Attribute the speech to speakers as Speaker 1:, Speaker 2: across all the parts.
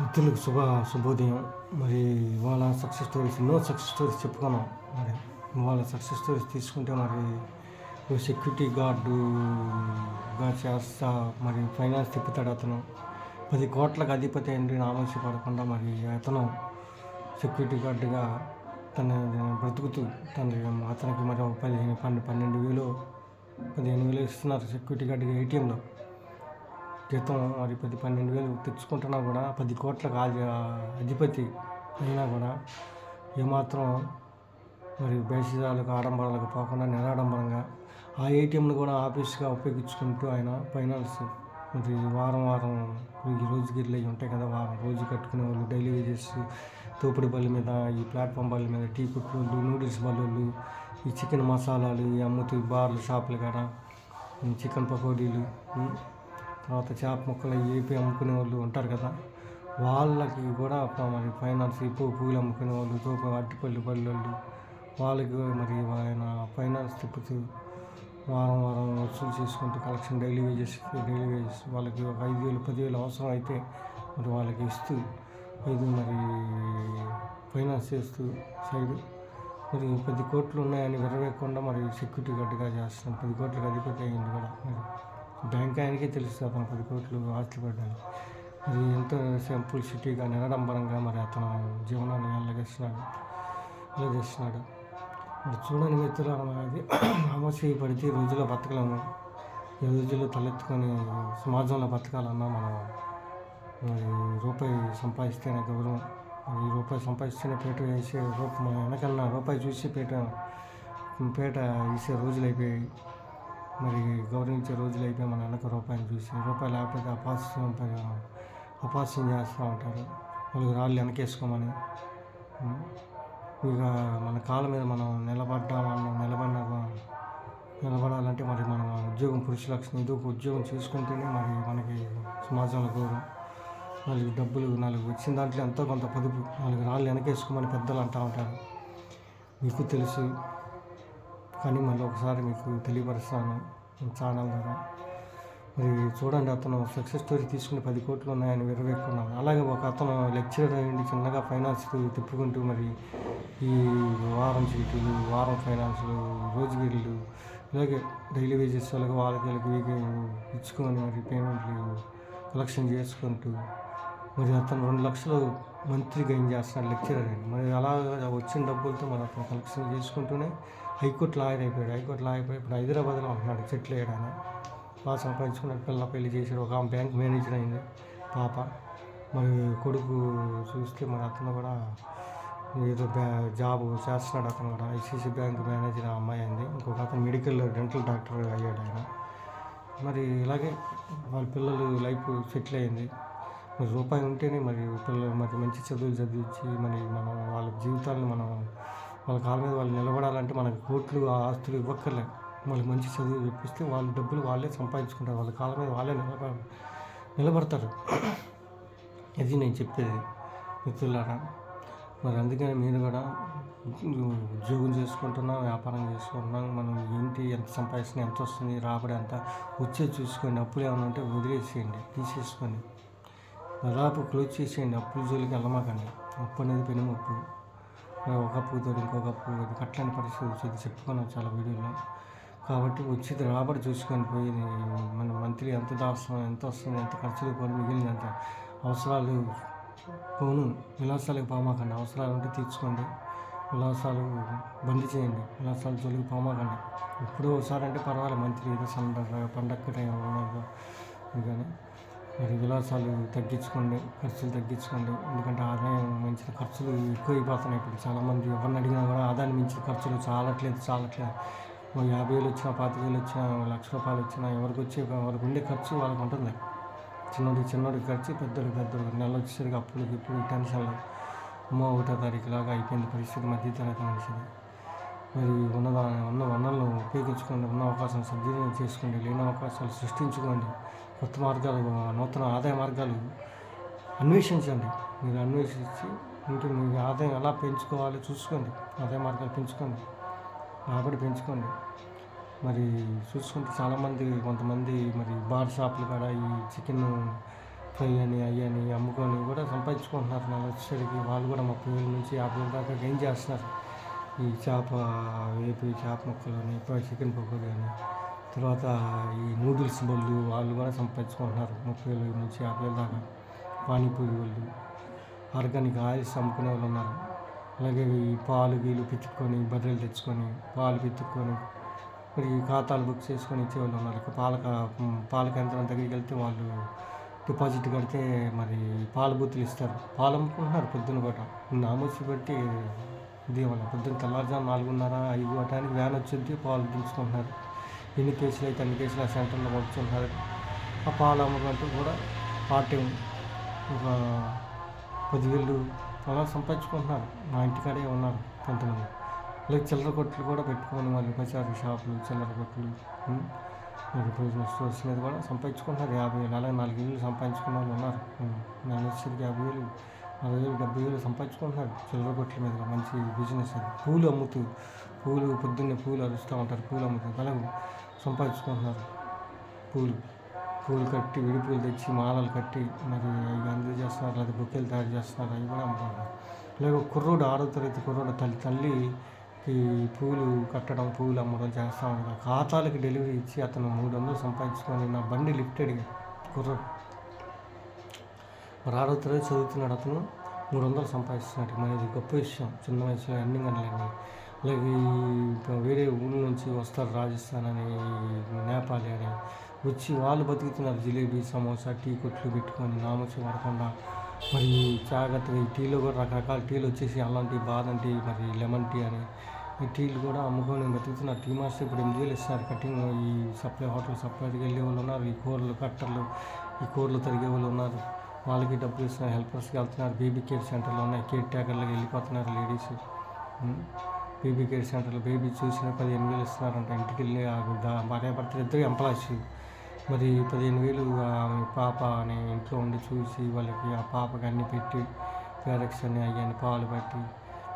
Speaker 1: మిత్రులకు శుభ శుభోదయం. మరి ఇవాళ సక్సెస్ స్టోరీస్ ఎన్నో సక్సెస్ స్టోరీస్ చెప్పుకున్నాం. మరి ఇవాళ సక్సెస్ స్టోరీస్ తీసుకుంటే మరి సెక్యూరిటీ గార్డుగా చేస్తా మరి ఫైనాన్స్ తిప్పుతాడు అతను. పది కోట్లకు అధిపతి అండి నామోషి పడకుండా మరి అతను సెక్యూరిటీ గార్డుగా తన బ్రతుకుతూ తన అతనికి మరి ఒక పదిహేను పన్నెండు పన్నెండు వేలు పదిహేను వేలు ఇస్తున్నారు సెక్యూరిటీ గార్డుగా ఏటీఎంలో జీతం మరి పది పన్నెండు వేలు తెచ్చుకుంటున్నా కూడా పది కోట్లకు అధిపతి అయినా కూడా ఏమాత్రం మరి బేసిజాలకు ఆడంబరాలకు పోకుండా నిరాడంబరంగా ఆ ఏటీఎంను కూడా ఆఫీస్గా ఉపయోగించుకుంటూ ఆయన ఫైనాన్స్ మరి వారం వారం ఈ రోజుగిర్లు అవి ఉంటాయి కదా వారం రోజు కట్టుకునే వాళ్ళు డైలీ వేజెస్ తోపుడు బల్ల మీద ఈ ప్లాట్ఫామ్ బల్ల మీద టీ కుట్లు నూడిల్స్ బల్లులు ఈ చికెన్ మసాలాలు ఈ అమ్ముతూ బార్లు షాపులు కాడ చికెన్ పకోడీలు తర్వాత చేప ముక్కలు ఏపీ అమ్ముకునే వాళ్ళు ఉంటారు కదా వాళ్ళకి కూడా మరి ఫైనాన్స్ ఇప్పుడు పూలు అమ్ముకునే వాళ్ళు తోపు అరటిపళ్ళు పల్లెళ్ళు వాళ్ళకి మరి ఆయన ఫైనాన్స్ తిప్పుతూ వారం వారం వసూలు చేసుకుంటూ collection daily wages daily wages వాళ్ళకి ఒక ఐదు వేలు పదివేలు అవసరం అయితే మరి వాళ్ళకి ఇస్తూ ఇది మరి ఫైనాన్స్ చేస్తూ సైడ్ మరి పది కోట్లు ఉన్నాయని విరవేయకుండా మరి సెక్యూరిటీ గార్డ్గా చేస్తున్నాం పది కోట్లకు అధిపతి అయింది కూడా మరి. బ్యాంక్ ఆయనకే తెలుస్తుంది అతను పది కోట్లు ఆస్తి పడడానికి అది ఎంతో సింపుల్ సిటీగా నిరాడంబరంగా మరి అతను జీవనాన్ని వెళ్ళగేస్తున్నాడు వెళ్ళగేస్తున్నాడు మరి చూడని మిత్రులు అది సమస్య పడితే ఈ రోజుల్లో బతకలేము. ఈ రోజుల్లో తలెత్తుకొని సమాజంలో బతకాలన్నా మనం మరి రూపాయి సంపాదిస్తేనే గౌరవం. మరి రూపాయి సంపాదిస్తేనే పేట వేసే రూపాయి మన వెనకన్నా రూపాయి చూసి పేట పేట వేసే రోజులు అయిపోయాయి. మరి గౌరవించే రోజులు అయిపోయి మన వెనక రూపాయలు చూసి రూపాయలు లేకపోతే అపాస్యం అపాస్యం చేస్తూ ఉంటారు. వాళ్ళకి రాళ్ళు వెనకేసుకోమని. ఇక మన కాళ్ళ మీద మనం నిలబడ్డామన్న నిలబడిన నిలబడాలంటే మరి మనం ఉద్యోగం పురుష లక్షణం ఏదో ఒక ఉద్యోగం చేసుకుంటేనే మరి మనకి సమాజంలో గౌరవం. నాలుగు డబ్బులు నాలుగు వచ్చిన దాంట్లో ఎంతో కొంత పొదుపు. నాలుగు రాళ్ళు వెనకేసుకోమని పెద్దలు అంటూ ఉంటారు. మీకు తెలుసు కానీ మళ్ళీ ఒకసారి మీకు తెలియపరుస్తాను. ఛానల్ ద్వారా. మరి చూడండి అతను సక్సెస్ స్టోరీ తీసుకుని పది కోట్లు ఉన్నాయని విరవేక్కున్నాను అలాగే ఒక అతను లెక్చరర్ అయ్యండి చిన్నగా ఫైనాన్స్ తిప్పుకుంటూ మరి ఈ వారం చీటీలు వారం ఫైనాన్స్లు రోజుగిళ్ళు ఇలాగే డైలీ వేజెస్ వాళ్ళకి వాళ్ళకి వీళ్ళకి ఇచ్చుకొని మరి పేమెంట్లు కలెక్షన్ చేసుకుంటూ మరి అతను రెండు లక్షలు మంత్లీ గైన్ చేస్తున్నాడు లెక్చరర్ అని. మరి అలా వచ్చిన డబ్బులతో మరి అతను కలెక్షన్ చేసుకుంటూనే హైకోర్టు లాయర్ అయిపోయాడు. హైకోర్టు లాయర్ అయిపోయి ఇప్పుడు హైదరాబాద్లో ఉంటున్నాడు చెట్లు వేయడానికి బాగా సంపాదించుకున్నాడు పిల్ల పెళ్ళి చేశాడు. ఒక ఆమె బ్యాంక్ మేనేజర్ అయింది పాప. మరి కొడుకు చూస్తే మరి అతను కూడా ఏదో బ్యా జాబ్ చేస్తున్నాడు అతను కూడా. ఐసీసీ బ్యాంక్ మేనేజర్ ఆ అమ్మాయి అయింది ఇంకొక అతను మెడికల్ డెంటల్ డాక్టర్ అయ్యాడు ఆయన. మరి ఇలాగే వాళ్ళ పిల్లలు లైఫ్ సెటిల్ అయింది. మరి రూపాయి ఉంటేనే మరి పిల్లలు మరి మంచి చదువులు చదివించి మరి మనం వాళ్ళ జీవితాలను మనం వాళ్ళ కాళ్ళ మీద వాళ్ళు నిలబడాలంటే మనకి కోట్లు ఆస్తులు ఇవ్వక్కర్లే. వాళ్ళకి మంచి చదువు చెప్పిస్తే వాళ్ళ డబ్బులు వాళ్ళే సంపాదించుకుంటారు. వాళ్ళ కాళ్ళ మీద వాళ్ళే నిలబడ నిలబడతారు. ఇది నేను చెప్పేది మిత్రులారా. మరి అందుకని మీరు కూడా ఉద్యోగం చేసుకుంటున్నాం వ్యాపారం చేసుకుంటున్నాం మనం ఏంటి ఎంత సంపాదిస్తున్నా ఎంత వస్తుంది రాబడి ఎంత వచ్చేది చూసుకోండి. అప్పులు ఏమైనా ఉంటే వదిలేసేయండి తీసేసుకోండి. దాదాపు క్లోజ్ చేసేయండి అప్పుల జోలికి వెళ్ళమాకండి అప్పు అనేది పెనుముప్పు మరి ఒక అప్పుతో ఇంకొక అప్పు కట్టలేని పరిస్థితి వచ్చేది చెప్పుకున్నాం చాలా వీడియోలో. కాబట్టి వచ్చేది రాబడి చూసుకొని పోయి మన మంత్లీ ఎంత దాస్తాం ఎంత వస్తుంది ఎంత ఖర్చులు పోయి మిగిలింది ఎంత అవసరాలు పోను. విలాసాలకు పోమాకండి అవసరాలు ఉంటే తీర్చుకోండి. విలాసాలు బంద్ చేయండి విలాసాలు జోలికి పోమాకండి. ఎప్పుడో ఒకసారి అంటే పర్వాలేదు మంత్లీ ఏదో సందర్భ పండగ టైం కానీ మరి విలాసాలు తగ్గించుకోండి ఖర్చులు తగ్గించుకోండి. ఎందుకంటే ఆదాయం మించిన ఖర్చులు ఎక్కువ అయిపోతున్నాయి ఇప్పుడు. చాలామంది ఎవరిని అడిగినా కూడా ఆదాయం మించిన ఖర్చులు చాలట్లేదు చాలట్లేదు. యాభై వేలు వచ్చినా పాతిక వేలు వచ్చినా లక్ష రూపాయలు వచ్చినా ఎవరికి వచ్చే ఎవరికి ఉండే ఖర్చు వాళ్ళకి ఉంటుంది. చిన్నోడికి చిన్నోడికి ఖర్చు పెద్దోడికి పెద్దోడికి. నెల వచ్చేసరికి అప్పులకి ఇప్పుడు టెన్షన్లు. అమ్మో ఒకటో తారీఖు లాగా అయిపోయింది పరిస్థితి మధ్య తరగతి మనిషిది. మరి ఉన్నదా ఉన్న వనరులను ఉపయోగించుకోండి ఉన్న అవకాశం సద్వినియోగం చేసుకోండి లేని అవకాశాలు సృష్టించుకోండి. కొత్త మార్గాలు నూతన ఆదాయ మార్గాలు అన్వేషించండి. మీరు అన్వేషించి ఇంకా మీ ఆదాయం ఎలా పెంచుకోవాలి చూసుకోండి. ఆదాయ మార్గాలు పెంచుకోండి. రాబడి పెంచుకోండి. మరి చూసుకుంటే చాలామంది కొంతమంది మరి బార్ షాపులు కూడా ఈ చికెన్ ఫ్రై అని అవి అని అమ్ముకొని కూడా సంపాదించుకుంటున్నారు. నెల వచ్చేసరికి వాళ్ళు కూడా ముప్పై వేల నుంచి యాభై వేల దాకా గెయిన్ చేస్తున్నారు. ఈ చేప వేపి చేప ముక్కలు అని చికెన్ పకోడీ అని. తర్వాత ఈ నూడిల్స్ బళ్ళు వాళ్ళు కూడా సంపాదించుకుంటున్నారు. ముప్పై వేల నుంచి యాభై వేల దాకా పానీపూరి వాళ్ళు ఆర్గానిక్ ఆయిల్స్ అమ్ముకునే వాళ్ళు ఉన్నారు. అలాగే ఈ పాలు గీలు పితుక్కొని బర్రెలు తెచ్చుకొని పాలు పితుక్కొని మరి ఖాతాలు బుక్ చేసుకొని ఇచ్చేవాళ్ళు ఉన్నారు. ఇక పాల పాల కేంద్రం దగ్గరికి వెళ్తే వాళ్ళు డిపాజిట్ కడితే మరి పాల బూతులు ఇస్తారు. పాలు అమ్ముకుంటున్నారు పొద్దున కూడా నామోసి పెట్టి దీవన పొద్దున్న తెల్లారుజాము నాలుగున్నర ఐదు అటానికి వ్యాన్ వచ్చింది పాలు దించుకుంటున్నారు. ఎన్ని కేసులు అయితే అన్ని కేసులు ఆ సెంటర్లో పంపుతుంటున్నారు ఆ పాలు అమ్మకంటూ కూడా పార్ట్ టైం ఒక పదివేలు అలా సంపాదించుకుంటున్నారు. మా ఇంటికాడే ఉన్నారు కొంతమంది. అలాగే చిల్లర కొట్లు కూడా పెట్టుకొని వాళ్ళు పచారీ షాపులు చిల్లర కొట్లు ప్రొవిజనల్ స్టోర్స్ మీద కూడా సంపాదించుకుంటున్నారు. యాభై వేలు అలాగే నాలుగు వేలు సంపాదించుకున్న వాళ్ళు ఉన్నారు. ఉమ్, నెల యాభై వేలు నలభై వేలు డెబ్బై వేలు సంపాదించుకుంటున్నారు. చిల్లర కొట్ల మీద మంచి బిజినెస్ పూలు అమ్ముతూ పూలు పొద్దున్నే పూలు అరుస్తూ ఉంటారు పూలు అమ్ముతారు కలవు సంపాదించుకుంటున్నారు. పూలు పూలు కట్టి విడి పూలు తెచ్చి మాలలు కట్టి మరి అవి అందరూ చేస్తున్నారు లేదా బొకేలు తయారు చేస్తున్నారు అవి కూడా అమ్ముకుంటున్నారు. అలాగే కుర్రోడు ఆరో తరగతి కుర్రోడు తల్లి తల్లి ఈ పూలు కట్టడం పూలు అమ్మడం చేస్తూ ఉంటారు ఖాతాలకి డెలివరీ ఇచ్చి అతను మూడు వందలు సంపాదించుకొని నా బండి లిఫ్ట్ అడిగాడు కుర్రోడు. మరి ఆరో తరగతి చదువుతున్నాడు అతను మూడు వందలు సంపాదిస్తున్నాడు. మరి ఇది గొప్ప విషయం చిన్న వయసులో అన్ని గంటలండి అలాగే ఈ వేరే ఊళ్ళ నుంచి వస్తారు రాజస్థాన్ అని నేపాలి అని వచ్చి వాళ్ళు బతుకుతున్నారు జిలేబీ సమోసా టీ కొట్లు పెట్టుకొని నామచ్చి పడకుండా. మరి జాగ్రత్తగా ఈ టీలో కూడా రకరకాల టీలు వచ్చేసి అల్లం టీ బాదం టీ మరి లెమన్ టీ అని ఈ టీలు కూడా అమ్ముకొని బతుకుతున్నారు. టీ మాస్టర్ ఇప్పుడు ఎనిమిది వేలు ఇస్తున్నారు కటింగ్ ఈ సప్లై హోటల్ సప్లైకి వెళ్ళే వాళ్ళు ఉన్నారు ఈ కూరలు కట్టర్లు ఈ కూరలు తరిగే వాళ్ళు ఉన్నారు. వాళ్ళకి డబ్బులు ఇస్తున్నారు హెల్పర్స్కి వెళ్తున్నారు బేబీ కేర్ సెంటర్లు ఉన్నాయి కేర్ ట్యాకర్లకు వెళ్ళిపోతున్నారు లేడీస్. బేబీ కేర్ సెంటర్లో బేబీ చూసిన పదిహేను వేలు ఇస్తున్నారంట. ఇంటికి వెళ్ళి ఆ భార్యాభర్తలు ఇద్దరు ఎంప్లాయీస్. మరి పదిహేను వేలు ఆమె పాప అని ఇంట్లో ఉండి చూసి వాళ్ళకి ఆ పాపకి అన్ని పెట్టి ప్యారెక్స్ అని అయ్యని పాలు పెట్టి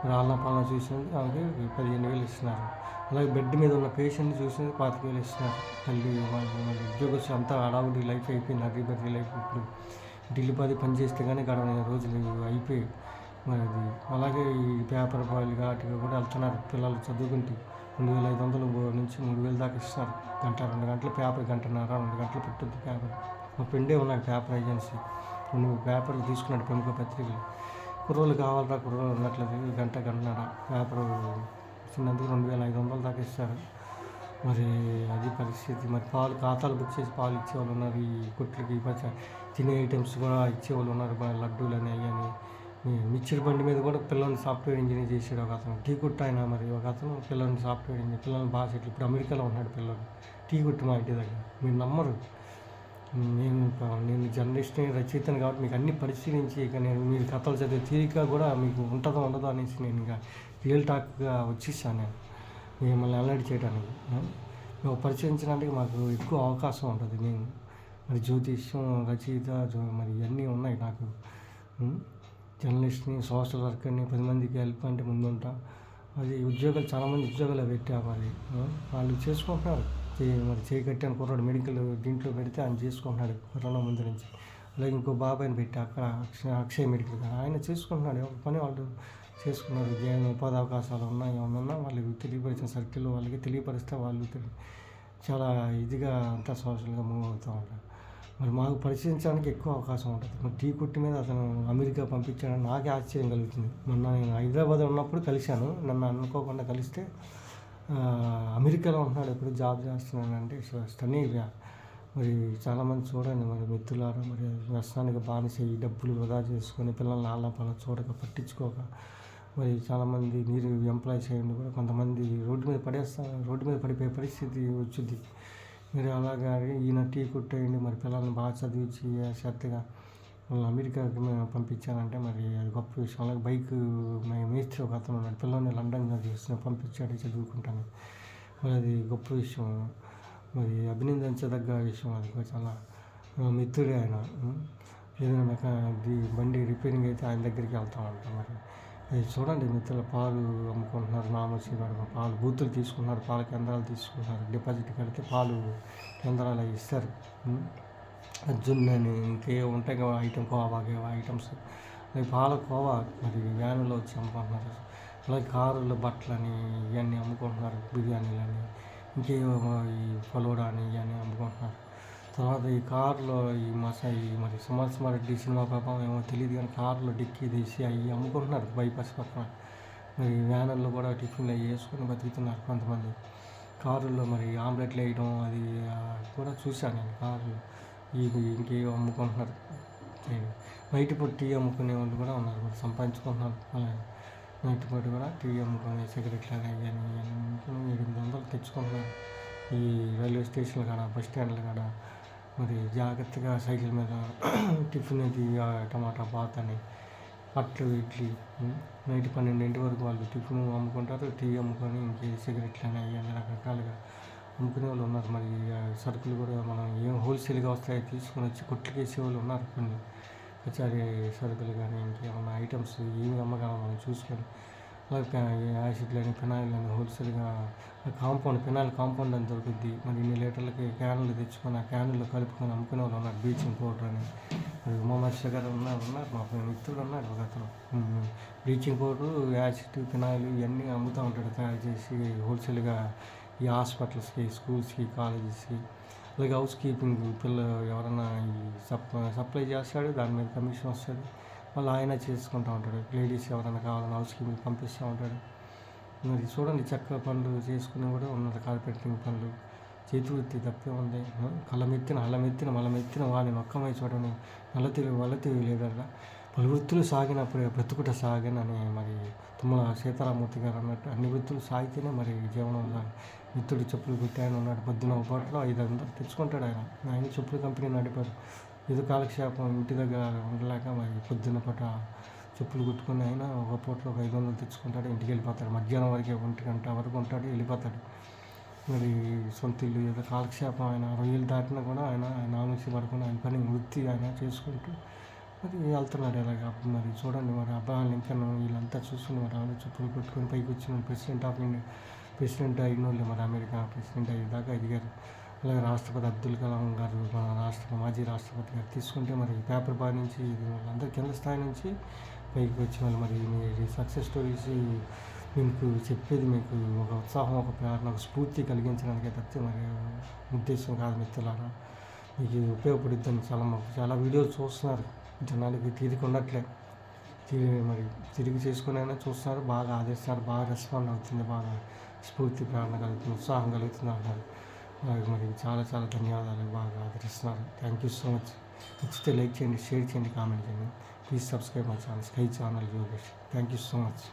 Speaker 1: మరి వాళ్ళ పాలన చూసినందుకు ఆమెకి పదిహేను వేలు ఇస్తున్నారు. అలాగే బెడ్ మీద ఉన్న పేషెంట్ని చూసినందుకు పాతిక వేలు ఇస్తున్నారు. తల్లి వాళ్ళు ఉద్యోగస్తులు అంతా అడావుడి లైఫ్ అయిపోయింది. హరీ బర్రీ లైఫ్ ఇప్పుడు ఢిల్లీ పది పని చేస్తే కానీ గడవని రోజులు అయిపోయి మరి అది. అలాగే ఈ పేపర్ బాయిల్ వాటికి కూడా వెళ్తున్నారు పిల్లలు చదువుకుంటే. రెండు వేల ఐదు వందలు నుంచి మూడు వేలు దాకా ఇస్తున్నారు గంట రెండు గంటలు పేపర్ గంటన్నర రెండు గంటలు పెట్టుద్ది పేపర్. మా పెండే ఉన్నాడు పేపర్ ఏజెన్సీ. నువ్వు పేపర్లు తీసుకున్నాడు ప్రముఖ పత్రికలు. కుర్రోళ్ళు కావాలరా కుర్రోళ్ళు ఉన్నట్లేదు గంట గంటన్నర పేపర్ ఇచ్చినందుకు రెండు వేల ఐదు వందలు దాకా ఇస్తారు. మరి అది పరిస్థితి. మరి పాలు ఖాతాలు బుక్ చేసి పాలు ఇచ్చేవాళ్ళు ఉన్నారు ఈ కొట్లకి తినే ఐటమ్స్ కూడా ఇచ్చేవాళ్ళు ఉన్నారు. లడ్డూలు అని అవి అని మిక్చర్ బండి మీద కూడా పిల్లల్ని సాఫ్ట్వేర్ ఇంజనీర్ చేసాడు ఒక అతను. టీ కొట్టు ఆయన మరి ఒక అతను పిల్లల్ని సాఫ్ట్వేర్ ఇంజనీర్ పిల్లల్ని బాగా సెటిల్. ఇప్పుడు అమెరికాలో ఉన్నాడు పిల్లలు. టీ కొట్టు మా ఇంటి దగ్గర. మీరు నమ్మరు. నేను నేను జర్నలిస్ట్ని రచయితను కాబట్టి మీకు అన్ని పరిశీలించి ఇక నేను మీరు కథలు చదివే తీరిక కూడా మీకు ఉంటుందో ఉండదో అనేసి నేను ఇక రియల్ టాక్గా వచ్చేసాను నేను. మిమ్మల్ని అలర్ట్ చేయడానికి. ఆ? మేము పరిచయించడానికి మాకు ఎక్కువ అవకాశం ఉంటుంది. నేను మరి జ్యోతిష్యం రచయిత మరి ఇవన్నీ ఉన్నాయి నాకు. జర్నలిస్ట్ని సోషల్ వర్కర్ని పది మందికి హెల్ప్ అంటే ముందుంటా. అది ఉద్యోగాలు చాలామంది ఉద్యోగాలు పెట్టా మరి వాళ్ళు చేసుకుంటున్నారు. చే- మరి చేయి కట్టాను కుర్రాడు మెడికల్ దీంట్లో పెడితే ఆయన చేసుకుంటున్నాడు కరోనా ముందు నుంచి. అలాగే ఇంకో బాబాయ్ని పెట్టి అక్కడ అక్షయ అక్షయ్ మెడికల్ కాడ ఆయన చేసుకుంటున్నాడు ఎవరి పని వాళ్ళు చేసుకున్నారు. ఏమైనా ఉపాధి అవకాశాలు ఉన్నాయి ఏమైనా ఉన్నా వాళ్ళకి తెలియపరిచిన సర్కిల్లో వాళ్ళకి తెలియపరిస్తే వాళ్ళు చాలా ఇదిగా అంతా సోషల్గా మూవ్ అవుతూ ఉంటారు. మరి మాకు పరిశీలించడానికి ఎక్కువ అవకాశం ఉంటుంది. మరి టీ కొట్టి మీద అతను అమెరికా పంపించాడని నాకే ఆశ్చర్యం కలుగుతుంది మొన్న నేను హైదరాబాద్ ఉన్నప్పుడు కలిశాను. నన్ను అనుకోకుండా కలిస్తే అమెరికాలో ఉంటున్నాడు ఎప్పుడు జాబ్ చేస్తున్నానంటే సో స్టనీ మరి చాలామంది చూడండి మరి మిత్రులారా మరి వ్యసనానికి బానిస ఈ డబ్బులు వృధా చేసుకొని పిల్లల్ని ఆళ్ళ పాల చూడక పట్టించుకోక మరి చాలామంది మీరు ఎంప్లాయ్ చేయండి కూడా కొంతమంది రోడ్డు మీద పడేస్తారు రోడ్డు మీద పడిపోయే పరిస్థితి వచ్చింది. మీరు అలాగా ఈయన టీ కొట్టేయండి మరి పిల్లల్ని బాగా చదివించి శ్రద్ధగా అమెరికాకి మేము పంపించానంటే మరి అది గొప్ప విషయం. అలాగే బైక్ మేస్త్రి ఒక అతను ఉన్నాడు పిల్లల్ని లండన్ చేసిన పంపించాడు చదువుకుంటాను. మరి అది గొప్ప విషయం. మరి అభినందించదగ్గ విషయం అది చాలా మిత్రుడే ఆయన. ఏదైనా బండి రిపేరింగ్ అయితే ఆయన దగ్గరికి వెళ్తామంట మరి. చూడండి మిత్రుల పాలు అమ్ముకుంటున్నారు నామచ్చి పాలు బూతులు తీసుకుంటున్నారు పాల కేంద్రాలు తీసుకుంటున్నారు డిపాజిట్ కడితే పాలు కేంద్రాలు ఇస్తారు. జున్నని అని ఇంకే ఉంటాయి కదా ఐటమ్ కోవా గీవా ఐటమ్స్. అలాగే పాల కోవా మరి వ్యానులో వచ్చి అమ్ముకుంటున్నారు. అలాగే కారులో బట్టలని ఇవన్నీ అమ్ముకుంటున్నారు బిర్యానీలని ఇంకేమో ఈ ఫలోడా అని ఇవన్నీ అమ్ముకుంటున్నారు. తర్వాత ఈ కారులో ఈ మస ఈ మరి సుమారెడ్డి సినిమా పాపం ఏమో తెలియదు కానీ కారులో డిక్కీ తీసి అవి అమ్ముకుంటున్నారు బైపాస్ పక్కన. మరి వ్యానర్లో కూడా టిఫిన్లు అవి వేసుకొని బతుకుతున్నారు కొంతమంది. కారుల్లో మరి ఆమ్లెట్లు వేయడం అది కూడా చూశాను నేను కారులో. ఇవి ఇంకేవో అమ్ముకుంటున్నారు. నైట్ పూట టీ అమ్ముకునే వాళ్ళు కూడా ఉన్నారు మరి సంపాదించుకుంటున్నారు. అలాగే నైట్ పూట కూడా టీ అమ్ముకునే సిగరెట్లు అని ఇవన్నీ ఎనిమిది వందలు తెచ్చుకుంటున్నారు. ఈ రైల్వే స్టేషన్ల కాడ బస్ స్టాండ్ల కాడ మరి జాగ్రత్తగా సైకిల్ మీద టిఫిన్ అది టమాటా బాత్ అని అట్లు ఇడ్లీ నైట్ పన్నెండింటి వరకు వాళ్ళు టిఫిన్ అమ్ముకుంటారు. టీ అమ్ముకొని ఇంకే సిగరెట్లు అని అన్ని రకరకాలుగా అమ్ముకునే వాళ్ళు ఉన్నారు. మరి సరుకులు కూడా మనం ఏం హోల్సేల్గా వస్తాయో తీసుకొని వచ్చి కొట్లకి వాళ్ళు ఉన్నారు. కొన్ని పచారీ సరుకులు కానీ ఇంకేమన్నా ఐటమ్స్ ఏమి అమ్మగలం మనం చూసుకొని అలాగే ఫినాయిల్ని యాసిడ్లు అని ఫినాయిల్ అని హోల్సేల్గా కాంపౌండ్ ఫినాయిల్ కాంపౌండ్ అని దొరుకుద్ది. మరి ఇన్ని లీటర్లకి క్యాన్లు తెచ్చుకొని ఆ క్యాన్లు కలుపుకొని అమ్ముకునే వాళ్ళు ఉన్నారు. బ్లీచింగ్ పౌడర్ అని. మరి ఉమామహర్షి గారు ఉన్నారు ఉన్నారు. మా మిత్రుడు ఉన్నారు అతను. బ్లీచింగ్ పౌడర్ యాసిడ్ ఫినాయిల్ ఇవన్నీ అమ్ముతూ ఉంటాడు తయారు చేసి హోల్సేల్గా ఈ హాస్పిటల్స్కి స్కూల్స్కి కాలేజెస్కి. అలాగే హౌస్ కీపింగ్ పిల్లలు ఎవరైనా ఈ సప్ సప్లై చేస్తాడు దాని మీద కమిషన్ వస్తుంది. మళ్ళీ ఆయన చేసుకుంటూ ఉంటాడు. లేడీస్ ఎవరైనా కావాలని హౌస్కి మీకు పంపిస్తూ ఉంటాడు. మరి చూడండి చెక్క పనులు చేసుకుని కూడా ఉన్నారు కార్పెంటరింగ్ పనులు. చేతి వృత్తి తప్పే ఉంది. కళ్ళమెత్తిన అల్లమెత్తిన మలమెత్తిన వాళ్ళని ఒక్కమై చూడని నల్ల తెలివి వల్ల తెలివి లేదట. పలు వృత్తులు సాగినప్పుడే బ్రతుకుట సాగనని మరి తుమ్మల సీతారామూర్తి గారు అన్నట్టు అన్ని వృత్తులు సాగితేనే మరి జీవనం సాగి మిత్రుడు చెప్పులు కుట్టాయని ఉన్నాడు. పొద్దున ఒక పాటలో ఐదు వందలు తెచ్చుకుంటాడు ఆయన. ఆయన చెప్పుల కంపెనీ నడిపారు ఏదో కాలక్షేపం ఇంటి దగ్గర ఉండలేక మరి పొద్దున్న పూట చెప్పులు కుట్టుకుని ఆయన ఒక పూటలో ఒక ఐదు వందలు తెచ్చుకుంటాడు ఇంటికి వెళ్ళిపోతాడు. మధ్యాహ్నం వరకే ఒంటి గంట వరకు ఉంటాడు వెళ్ళిపోతాడు. మరి సొంత ఇల్లు ఏదో కాలక్షేపం ఆయన రొయ్యలు దాటినా కూడా ఆయన ఆయన ఆలోచి పడకుండా ఆయన పని వృత్తి ఆయన చేసుకుంటూ మరి వెళ్తున్నాడు ఇలాగ. అప్పుడు మరి చూడండి మరి అబ్రహాం లింకన్ వీళ్ళంతా చూసుకుని మరి ఆమె చెప్పులు పెట్టుకొని పైకి వచ్చిన ప్రెసిడెంట్ ఆఫ్ ఇండియా ప్రెసిడెంట్ అయిన వాళ్ళు మరి అమెరికా ప్రెసిడెంట్ అయ్యేదాకా ఎదిగారు అలాగే రాష్ట్రపతి అబ్దుల్ కలాం గారు మన రాష్ట్ర మాజీ రాష్ట్రపతి గారు తీసుకుంటే మరి పేపర్ బాయ్ నుంచి అందరూ కింద స్థాయి నుంచి పైకి వచ్చి వాళ్ళు మరి మీ సక్సెస్ స్టోరీస్ మీకు చెప్పేది మీకు ఒక ఉత్సాహం ఒక ప్రేరణ ఒక స్ఫూర్తి కలిగించడానికే తప్పితే మరి ఉద్దేశం కాదు మిత్రులారా. మీకు ఉపయోగపడుద్దని చాలా మాకు చాలా వీడియోలు చూస్తున్నారు. జనాలకి తీరిక ఉండట్లే తిరిగి మరి తిరిగి చేసుకుని అయినా చూస్తున్నారు బాగా ఆదరిస్తున్నారు బాగా రెస్పాండ్ అవుతుంది బాగా స్ఫూర్తి ప్రేరణ కలుగుతుంది ఉత్సాహం కలుగుతుంది అంటారు. అలాగే మరి చాలా చాలా ధన్యవాదాలు బాగా ఆదరిస్తున్నారు. థ్యాంక్ యూ సో మచ్ నచ్చితే లైక్ చేయండి షేర్ చేయండి కామెంట్ చేయండి. Please subscribe my channel sky channel Yogesh thank you so much